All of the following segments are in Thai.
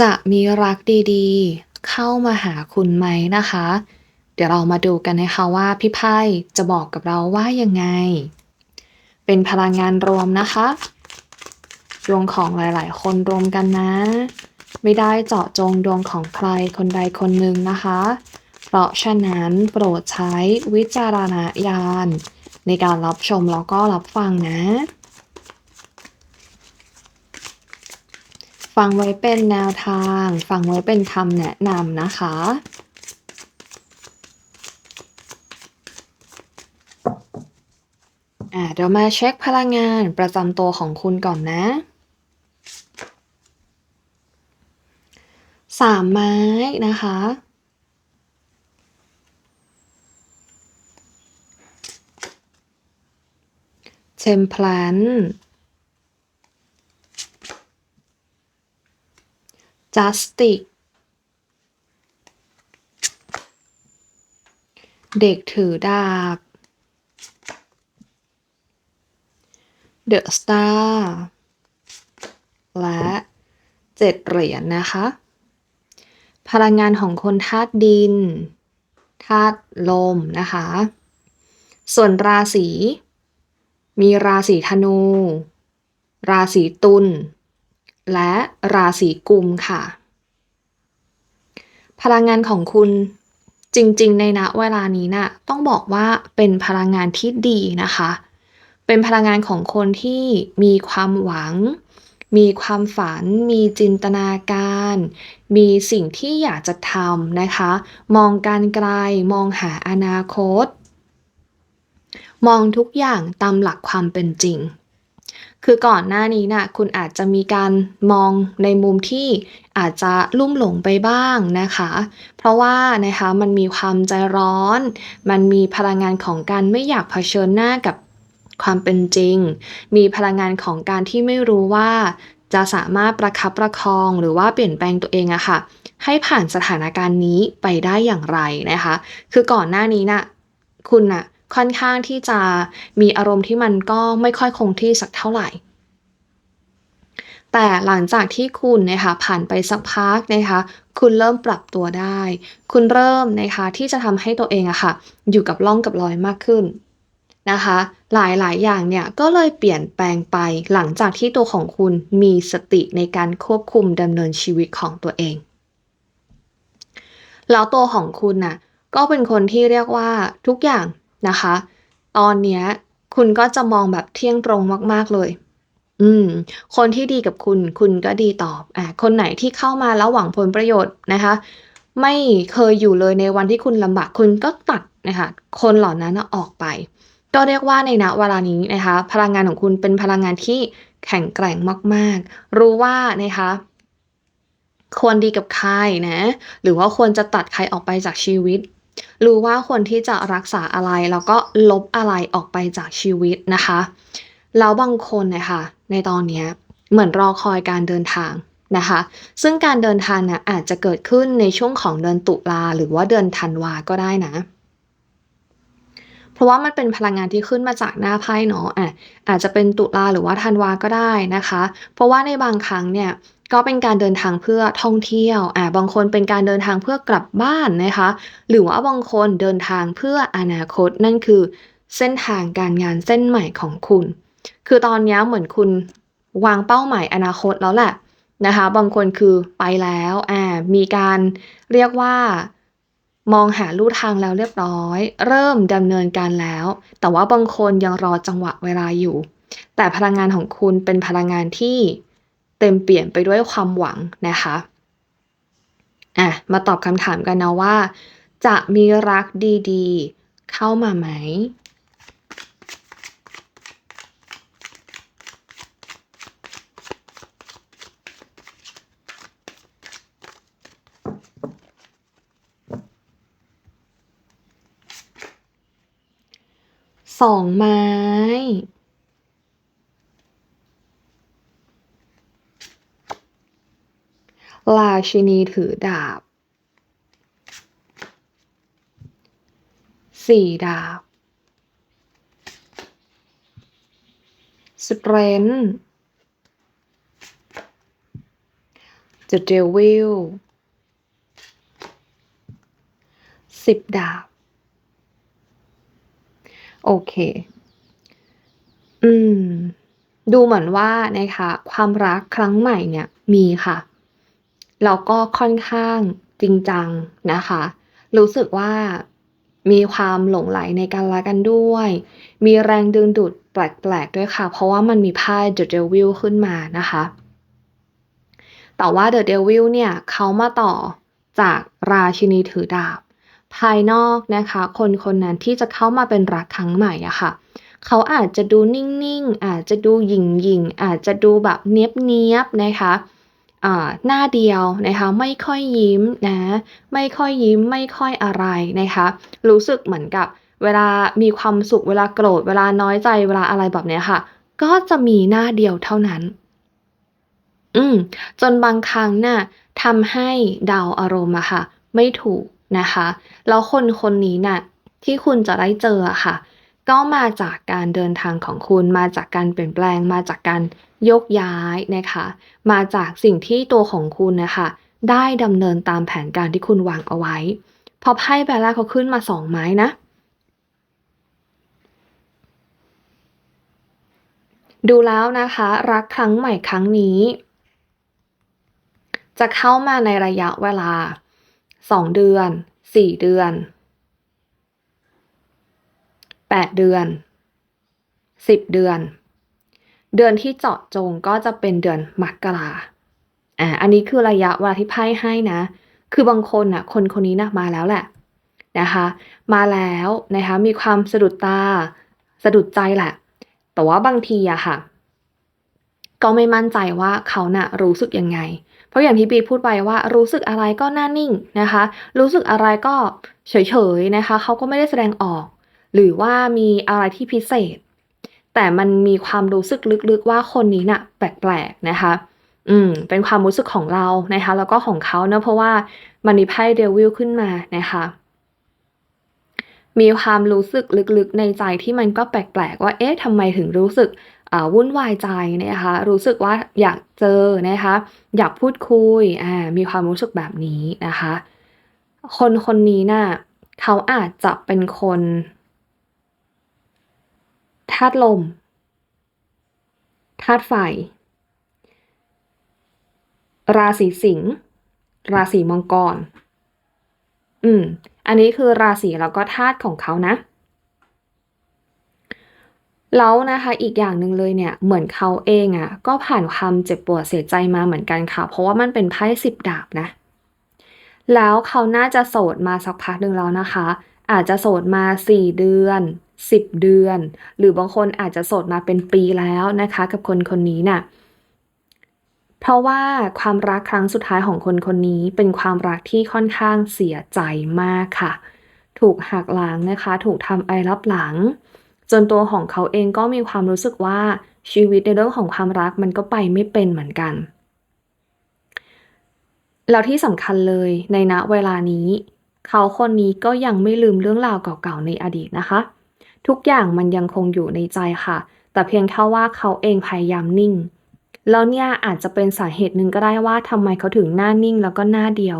จะมีรักดีๆ เข้ามาหาคุณไหมนะคะ เดี๋ยวเรามาดูกันนะคะว่าพี่ไพ่จะบอกกับเราว่ายังไง เป็นพลังงานรวมนะคะดวงของหลายๆ คนรวมกันนะ ไม่ได้เจาะจงดวงของใครคนใดคนหนึ่งนะคะ เพราะฉะนั้นโปรดใช้วิจารณญาณในการรับชมแล้วก็รับฟังนะ ฟังไว้เป็นแนวทาง ฟังไว้เป็นคำแนะนำนะคะ อ่าเดี๋ยวมาเช็คพลังงานประจำตัวของคุณก่อนนะสามไม้นะคะเทมพลน justic เด็กถือดาบ The Star และเจ็ดเหรียญนนะคะ พลังงานของคนธาตุดินธาตุลมนะคะ ส่วนราศี มีราศีธนู ราศีตุล และราศีกุมค่ะ พลังงานของคุณจริงๆ ในณเวลานี้นะ่ะต้องบอกว่าเป็นพลังงานที่ดีนะคะ เป็นพลังงานของคนที่มีความหวัง มีความฝัน มีจินตนาการ มีสิ่งที่อยากจะทำนะคะ มองการไกล มองหาอนาคต มองทุกอย่างตามหลักความเป็นจริง คือก่อนหน้านี้นะ่ะคุณอาจจะมีการมองในมุมที่อาจจะลุ่มหลงไปบ้างนะคะ เพราะว่านะคะมันมีความใจร้อน มันมีพลังงานของการไม่อยากเผชิญหน้ากับความเป็นจริง มีพลังงานของการที่ไม่รู้ว่าจะสามารถประคับประคองหรือว่าเปลี่ยนแปลงตัวเองอะค่ะ ให้ผ่านสถานการณ์นี้ไปได้อย่างไรนะคะ คือก่อนหน้านี้นะ่ะคุณน่ะ ค่อนข้างที่จะมีอารมณ์ที่มันก็ไม่ค่อยคงที่สักเท่าไหร่ แต่หลังจากที่คุณนะคะผ่านไปสักพักนะคะคุณเริ่มปรับตัวได้ คุณเริ่มนะคะที่จะทำให้ตัวเองอะค่ะ อยู่กับล่องกับรอยมากขึ้นนะคะ หลายๆ อย่างเนี่ยก็เลยเปลี่ยนแปลงไปหลังจากที่ตัวของคุณมีสติในการควบคุมดำเนินชีวิตของตัวเอง แล้วตัวของคุณน่ะก็เป็นคนที่เรียกว่าทุกอย่าง นะคะ ตอนเนี้ยคุณก็จะมองแบบเที่ยงตรงมากๆเลย อืม คนที่ดีกับคุณ คุณก็ดีตอบ อ่า คนไหนที่เข้ามาแล้วหวังผลประโยชน์นะคะ ไม่เคยอยู่เลยในวันที่คุณลำบาก คุณก็ตัดนะคะ คนเหล่านั้นออกไป ก็เรียกว่าในณเวลานี้นะคะ พลังงานของคุณเป็นพลังงานที่แข็งแกร่งมาก ๆ รู้ว่านะคะควรดีกับใครนะ หรือว่าควรจะตัดใครออกไปจากชีวิต รู้ว่าควรที่จะรักษาอะไรแล้วก็ลบอะไรออกไปจากชีวิตนะคะ แล้วบางคนนะคะในตอนนี้เหมือนรอคอยการเดินทางนะคะ ซึ่งการเดินทางนะอาจจะเกิดขึ้นในช่วงของเดือนตุลาหรือว่าเดือนธันวาก็ได้นะ เพราะว่ามันเป็นพลังงานที่ขึ้นมาจากหน้าไพ่เนาะอะอาจจะเป็นตุลาหรือว่าธันวาก็ได้นะคะ เพราะว่าในบางครั้งเนี่ย ก็เป็นการเดินทางเพื่อท่องเที่ยวอ่าบางคนเป็นการเดินทางเพื่อกลับบ้านนะคะ หรือว่าบางคนเดินทางเพื่ออนาคตนั่นคือ เส้นทางการงานเส้นใหม่ของคุณ คือตอนนี้เหมือนคุณวางเป้าหมายอนาคตแล้วแหละนะคะ บางคนคือไปแล้วอ่ามีการเรียกว่ามองหาลู่ทางแล้วเรียบร้อย เริ่มดำเนินการแล้ว แต่ว่าบางคนยังรอจังหวะเวลาอยู่ แต่พลังงานของคุณเป็นพลังงานที่ เต็มเปลี่ยนไปด้วยความหวังนะคะอะมาตอบคำถามกันนะว่า จะมีรักดีๆ เข้ามาไหมสองไม้ ราชินีถือดาบสี่ดาบสเตรนเจ The Devil สิบดาบ โอเค อืม ดูเหมือนว่านะคะ ความรักครั้งใหม่เนี่ยมีค่ะ แล้วก็ค่อนข้างจริงจังนะคะ รู้สึกว่ามีความหลงใหลในกันและกันด้วย มีแรงดึงดูดแปลกๆด้วยค่ะ เพราะว่ามันมีไพ่ The Devil ขึ้นมานะคะ แต่ว่า The Devil เนี่ยเขามาต่อจากราชินีถือดาบ ภายนอกนะคะ คนคนนั้นที่จะเข้ามาเป็นรักครั้งใหม่อะค่ะ เขาอาจจะดูนิ่งๆ อาจจะดูหยิ่งๆ อาจจะดูแบบเนียบๆนะคะ หน้าเดียวนะคะไม่ค่อยยิ้มนะไม่ค่อยยิ้มไม่ค่อยอะไรนะคะรู้สึกเหมือนกับเวลามีความสุขเวลาโกรธเวลาน้อยใจเวลาอะไรแบบเนี้ยค่ะ ก็จะมีหน้าเดียวเท่านั้น อืมจนบางครั้งน่ะทำให้เดาอารมณ์อะค่ะ ไม่ถูกนะคะ แล้วคนคนนี้น่ะที่คุณจะได้เจออะค่ะ ก็มาจากการเดินทางของคุณ มาจากการเปลี่ยนแปลง มาจากการยกย้ายนะคะ มาจากสิ่งที่ตัวของคุณนะคะได้ดำเนินตามแผนการที่คุณวางเอาไว้ พอไพ่ใบแรกเขาขึ้นมา2ไม้นะ ดูแล้วนะคะ รักครั้งใหม่ครั้งนี้ จะเข้ามาในระยะเวลา 2 เดือน 4 เดือน 8 เดือน 10 เดือน เดือนที่เจาะจงก็จะเป็นเดือนมกราอ่าอันนี้คือระยะเวลาที่ไพ่ให้นะ คือบางคนน่ะ คนคนนี้น่ะมาแล้วแหละนะคะ มาแล้วนะคะมีความสะดุดตาสะดุดใจแหละ แต่ว่าบางทีอะค่ะ ก็ไม่มั่นใจว่าเขาน่ะรู้สึกยังไง เพราะอย่างที่ปีพูดไปว่า รู้สึกอะไรก็หน้านิ่งนะคะ รู้สึกอะไรก็เฉยๆนะคะ เขาก็ไม่ได้แสดงออก หรือว่ามีอะไรที่พิเศษ แต่มันมีความรู้สึกลึกๆว่าคนนี้น่ะแปลกๆนะคะ อืม เป็นความรู้สึกของเรานะคะ แล้วก็ของเขาเนอะเพราะว่ามันมีไพ่ Devil ขึ้นมานะคะ มีความรู้สึกลึกๆในใจที่มันก็แปลกๆว่า เอ๊ะทำไมถึงรู้สึกอ่าวุ่นวายใจนะคะ รู้สึกว่าอยากเจอนะคะ อยากพูดคุยอ่ามีความรู้สึกแบบนี้นะคะ คนคนนี้น่ะเขาอาจจะเป็นคน ธาตุลม ธาตุไฟ ราศีสิงห์ ราศีมังกร อืม อันนี้คือราศีแล้วก็ธาตุของเขานะ แล้วนะคะ อีกอย่างหนึ่งเลยเนี่ย เหมือนเขาเองอะก็ผ่านความเจ็บปวดเสียใจมาเหมือนกันค่ะ เพราะว่ามันเป็นไพ่สิบดาบนะ แล้วเขาน่าจะโสดมาสักพักหนึ่งแล้วนะคะ อาจจะโสดมาสี่เดือน สิบเดือน หรือบางคนอาจจะโสดมาเป็นปีแล้วนะคะ กับคนคนนี้น่ะเพราะว่าความรักครั้งสุดท้ายของคนคนนี้เป็นความรักที่ค่อนข้างเสียใจมากค่ะ ถูกหักหลังนะคะ ถูกทำไอรับหลัง จนตัวของเขาเองก็มีความรู้สึกว่าชีวิตในเรื่องของความรักมันก็ไปไม่เป็นเหมือนกัน แล้วที่สำคัญเลยในณเวลานี้ เขาคนนี้ก็ยังไม่ลืมเรื่องราวเก่าๆในอดีตนะคะ ทุกอย่างมันยังคงอยู่ในใจค่ะ แต่เพียงแค่ว่าเขาเองพยายามนิ่ง แล้วเนี่ยอาจจะเป็นสาเหตุหนึ่งก็ได้ว่าทำไมเขาถึงหน้านิ่งแล้วก็หน้าเดียว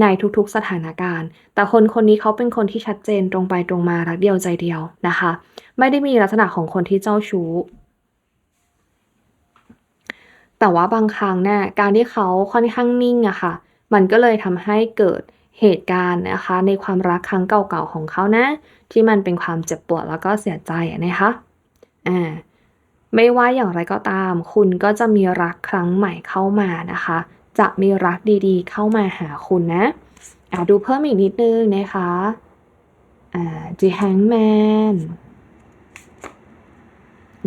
ในทุกๆสถานการณ์ แต่คนคนนี้เขาเป็นคนที่ชัดเจนตรงไปตรงมารักเดียวใจเดียวนะคะ ไม่ได้มีลักษณะของคนที่เจ้าชู้แต่ว่าบางครั้งเนี่ยการที่เขาค่อนข้างนิ่งอะค่ะ มันก็เลยทำให้เกิดเหตุการณ์นะคะ ในความรักครั้งเก่าๆของเขานะ ที่มันเป็นความเจ็บปวดแล้วก็เสียใจนะคะอ่าไม่ว่าอย่างไรก็ตาม คุณก็จะมีรักครั้งใหม่เข้ามานะคะ จะมีรักดีๆ เข้ามาหาคุณนะอาดูเพิ่มอีกนิดนึงนะคะอ่า The Hangman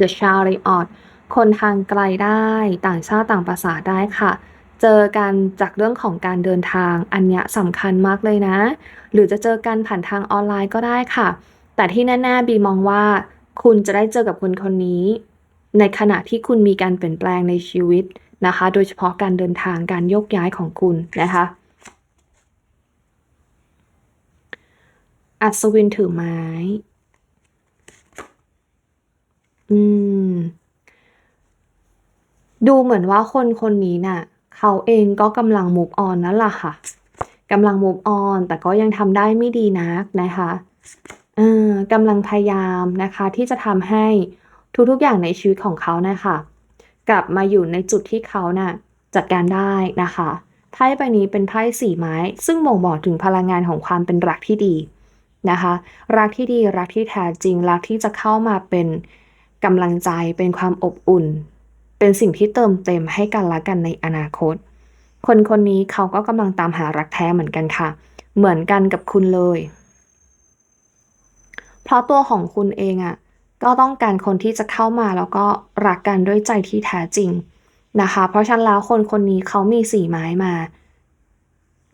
The Chariot คนทางไกลได้ ต่างชาติต่างภาษาได้ค่ะ เจอกันจากเรื่องของการเดินทาง อันเนี้ยสำคัญมากเลยนะ หรือจะเจอกันผ่านทางออนไลน์ก็ได้ค่ะ แต่ที่แน่ๆบีมองว่า คุณจะได้เจอกับคนคนนี้ ในขณะที่คุณมีการเปลี่ยนแปลงในชีวิตนะคะ โดยเฉพาะการเดินทางการโยกย้ายของคุณนะคะอัศวินถือไม้ อืม ดูเหมือนว่าคนคนนี้น่ะ เขาเองก็กำลัง move on นั่นแหละค่ะกำลัง move on แต่ก็ยังทำได้ไม่ดีนักนะคะกำลังพยายามนะคะที่จะทำให้ทุกๆอย่างในชีวิตของเขานะคะกลับมาอยู่ในจุดที่เขาน่ะจัดการได้นะคะไพ่ใบนี้เป็นไพ่สี่ไม้ ซึ่งบ่งบอกถึงพลังงานของความเป็นรักที่ดีนะคะ รักที่ดีรักที่แท้จริง รักที่จะเข้ามาเป็นกำลังใจเป็นความอบอุ่น เป็นสิ่งที่เติมเต็มให้กันและกันในอนาคต คนคนนี้เขาก็กำลังตามหารักแท้เหมือนกันค่ะ เหมือนกันกับคุณเลย เพราะตัวของคุณเองอะ่ะก็ต้องการคนที่จะเข้ามาแล้วก็รักกันด้วยใจที่แท้จริงนะคะ เพราะฉะนั้นแล้วคนคนนี้เขามีสี่ไม้มา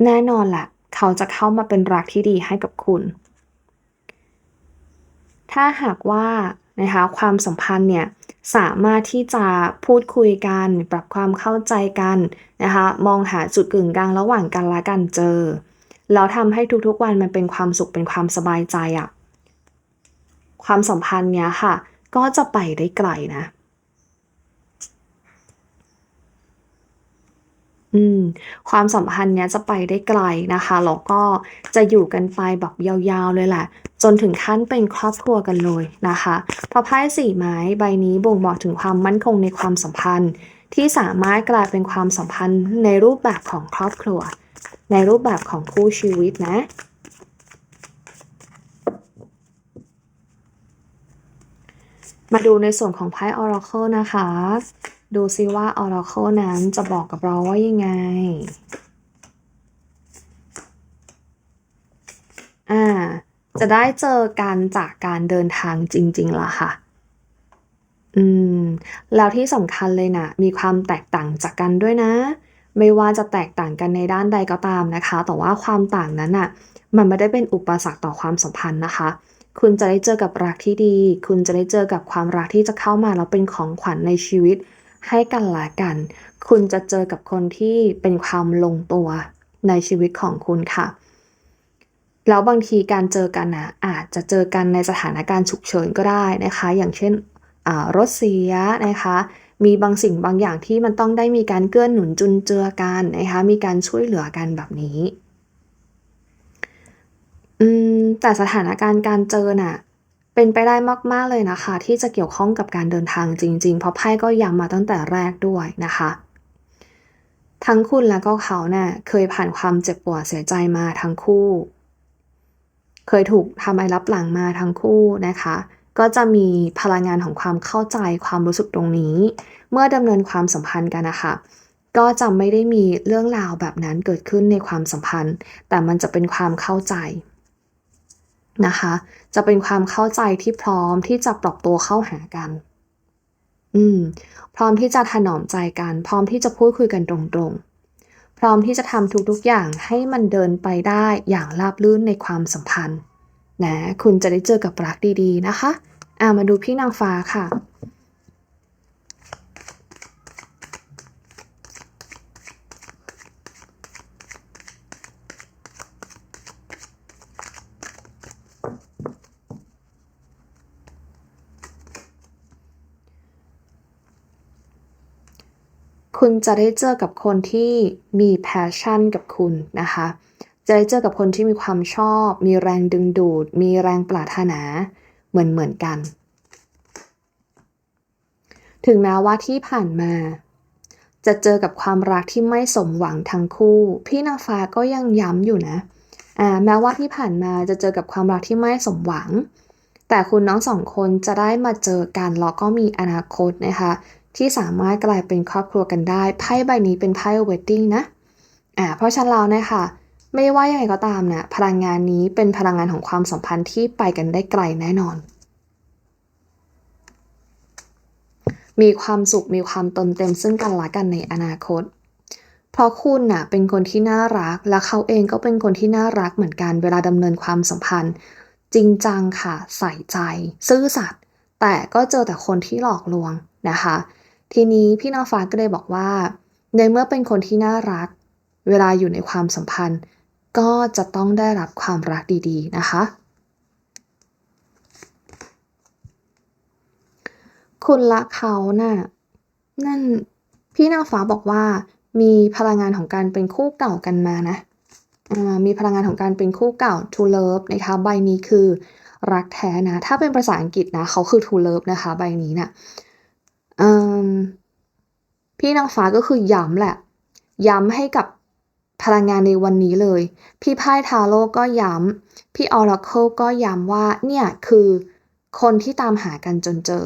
แน่นอนแหละเขาจะเข้ามาเป็นรักที่ดีให้กับคุณ ถ้าหากว่า นะคะความสัมพันธ์เนี่ยสามารถที่จะพูดคุยกัน ปรับความเข้าใจกันนะคะมองหาจุดกึ่งกลางระหว่างกันและกันเจอแล้วทำให้ทุกๆวันมันเป็นความสุขเป็นความสบายใจอะความสัมพันธ์เนี้ยค่ะ ก็จะไปได้ไกลนะ อืม ความสัมพันธ์เนี้ยจะไปได้ไกลนะคะ แล้วก็จะอยู่กันไปแบบยาวๆเลยแหละ จนถึงขั้นเป็นครอบครัวกันเลยนะคะเพราะไพ่สี่ไม้ใบนี้บ่งบอกถึงความมั่นคงในความสัมพันธ์ ที่สามารถกลายเป็นความสัมพันธ์ในรูปแบบของครอบครัว ในรูปแบบของคู่ชีวิตนะมาดูในส่วนของไพ่ Oracle นะคะ ดูซิว่า Oracle นั้นจะบอกกับเราว่ายังไง อ่า จะได้เจอกันจากการเดินทางจริง ๆล่ะค่ะ อืม แล้วที่สำคัญเลยนะ มีความแตกต่างจากกันด้วยนะ ไม่ว่าจะแตกต่างกันในด้านใดก็ตามนะคะ แต่ว่าความต่างนั้นน่ะ มันไม่ได้เป็นอุปสรรคต่อความสัมพันธ์นะคะคุณจะได้เจอกับรักที่ดี คุณจะได้เจอกับความรักที่จะเข้ามาแล้วเป็นของขวัญในชีวิต ให้กันละกัน คุณจะเจอกับคนที่เป็นความลงตัวในชีวิตของคุณค่ะ แล้วบางทีการเจอกันนะอาจจะเจอกันในสถานการณ์ฉุกเฉินก็ได้นะคะ อย่างเช่นรถเสียนะคะ มีบางสิ่งบางอย่างที่มันต้องได้มีการเกื้อหนุนจุนเจือกันนะคะ มีการช่วยเหลือกันแบบนี้อืมแต่สถานการณ์การเจอน่ะ เป็นไปได้มาก ๆ เลยนะคะ ที่จะเกี่ยวข้องกับการเดินทางจริง ๆ เพราะไพ่ก็ย้ำมาตั้งแต่แรกด้วยนะคะ ทั้งคุณและก็เขาเนะ่ยเคยผ่านความเจ็บปวดเสียใจมาทั้งคู่ เคยถูกทำอะไรรับหลังมาทั้งคู่นะคะ ก็จะมีพลังงานของความเข้าใจความรู้สึกตรงนี้ เมื่อดำเนินความสัมพันธ์กันนะคะก็จะไม่ได้มีเรื่องราวแบบนั้นเกิดขึ้นในความสัมพันธ์ แต่มันจะเป็นความเข้าใจ นะคะ จะเป็นความเข้าใจที่พร้อมที่จะปรับตัวเข้าหากัน อืม พร้อมที่จะถนอมใจกัน พร้อมที่จะพูดคุยกันตรงๆ พร้อมที่จะทำทุกๆอย่างให้มันเดินไปได้อย่างราบรื่นในความสัมพันธ์นะ คุณจะได้เจอกับรักดีๆนะคะ อ่ามาดูพี่นางฟ้าค่ะ คุณจะได้เจอกับคนที่มีแพชชั่นกับคุณนะคะ จะได้เจอกับคนที่มีความชอบ มีแรงดึงดูด มีแรงปรารถนาเหมือนเหมือนกัน ถึงแม้ว่าที่ผ่านมา จะเจอกับความรักที่ไม่สมหวังทั้งคู่ พี่นางฟ้าก็ยังย้ำอยู่นะอ่าแม้ว่าที่ผ่านมาจะเจอกับความรักที่ไม่สมหวัง แต่คุณน้องสองคนจะได้มาเจอกันแล้วก็มีอนาคตนะคะ ที่สามารถกลายเป็นครอบครัวกันได้ไพ่ใบนี้เป็นไพ่เวดดิ้งนะอ่าเพราะฉะนั้นแล้วนะคะไม่ว่ายังไงก็ตามนะพลังงานนี้เป็นพลังงานของความสัมพันธ์ที่ไปกันได้ไกลแน่นอน มีความสุขมีความตนเต็มซึ่งกันและกันในอนาคตเพราะคุณน่ะเป็นคนที่น่ารัก และเขาเองก็เป็นคนที่น่ารักเหมือนกันเวลาดำเนินความสัมพันธ์ จริงจังค่ะ ใส่ใจ ซื่อสัตย์แต่ก็เจอแต่คนที่หลอกลวงนะคะ ทีนี้พี่น้องฟ้าก็เลยบอกว่า ในเมื่อเป็นคนที่น่ารัก เวลาอยู่ในความสัมพันธ์ ก็จะต้องได้รับความรักดีๆนะคะ คุณละเขานะ่ะนั่นพี่นางฟ้าบอกว่า มีพลังงานของการเป็นคู่เก่ากันมานะมีพลังงานของการเป็นคู่เก่า to love นะคะ ใบนี้คือรักแท้นะ ถ้าเป็นภาษาอังกฤษนะ เขาคือ to love นะคะ ใบนี้นะ่ะ พี่นางฟ้าก็คือย้ำแหละ ย้ำให้กับพลังงานในวันนี้เลย พี่ไพ่ทาโร่ก็ย้ำ พี่ออราเคิลก็ย้ำว่าเนี่ยคือคนที่ตามหากันจนเจอ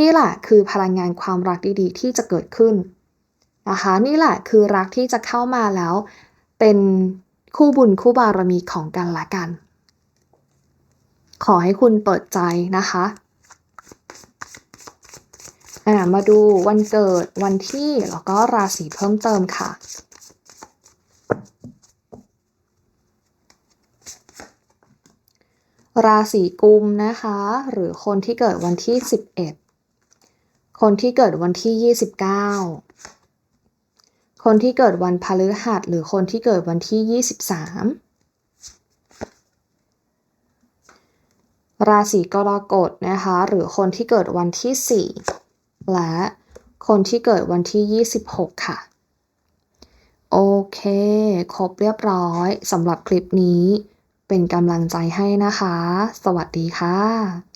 นี่แหละคือพลังงานความรักดีๆ ที่จะเกิดขึ้นนะคะนี่แหละคือรักที่จะเข้ามาแล้ว เป็นคู่บุญคู่บารมีของกันและกัน ขอให้คุณเปิดใจนะคะ อ่ามาดูวันเกิดวันที่แล้วก็ราศีเพิ่มเติมค่ะราศีกุมนะคะ หรือคนที่เกิดวันที่ 11 คนที่เกิดวันที่ 29 คนที่เกิดวันพฤหัสหรือคนที่เกิดวันที่ 23 ราศีกรกฎนะคะ หรือคนที่เกิดวันที่ 4 และคนที่เกิดวันที่ 26 ค่ะ โอเค ครบเรียบร้อยสำหรับคลิปนี้ เป็นกำลังใจให้นะคะ สวัสดีค่ะ